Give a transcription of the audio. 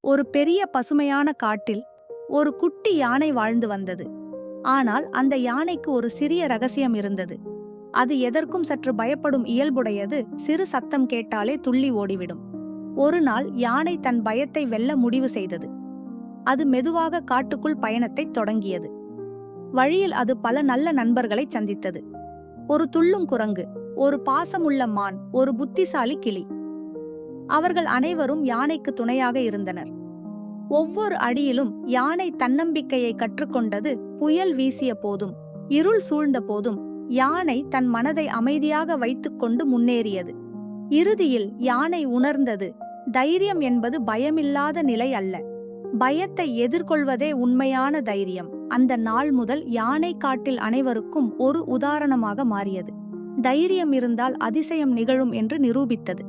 ஒரு பெரிய பசுமையான காட்டில் ஒரு குட்டி யானை வாழ்ந்து வந்தது. ஆனால் அந்த யானைக்கு ஒரு சிறிய ரகசியம் இருந்தது. அது எதற்கும் சற்று பயப்படும் இயல்புடையது சிறு சத்தம் கேட்டாலே துள்ளி ஓடிவிடும். ஒரு நாள் யானை தன் பயத்தை வெல்ல முடிவு செய்தது. அது மெதுவாக காட்டுக்குள் பயணத்தை தொடங்கியது. வழியில் அது பல நல்ல நண்பர்களை சந்தித்தது. ஒரு துள்ளும் குரங்கு ஒரு பாசமுள்ள மான் ஒரு புத்திசாலி கிளி. அவர்கள் அனைவரும் யானைக்கு துணையாக இருந்தனர். ஒவ்வொரு அடியிலும் யானை தன்னம்பிக்கையை கற்றுக்கொண்டது புயல் வீசிய போதும் இருள் சூழ்ந்த போதும் யானை தன் மனதை அமைதியாக வைத்துக்கொண்டு முன்னேறியது. இறுதியில் யானை உணர்ந்தது தைரியம் என்பது பயமில்லாத நிலை அல்ல. பயத்தை எதிர்கொள்வதே உண்மையான தைரியம். அந்த நாள் முதல் யானை காட்டில் அனைவருக்கும் ஒரு உதாரணமாக மாறியது. தைரியம் இருந்தால் அதிசயம் நிகழும் என்று நிரூபித்தது.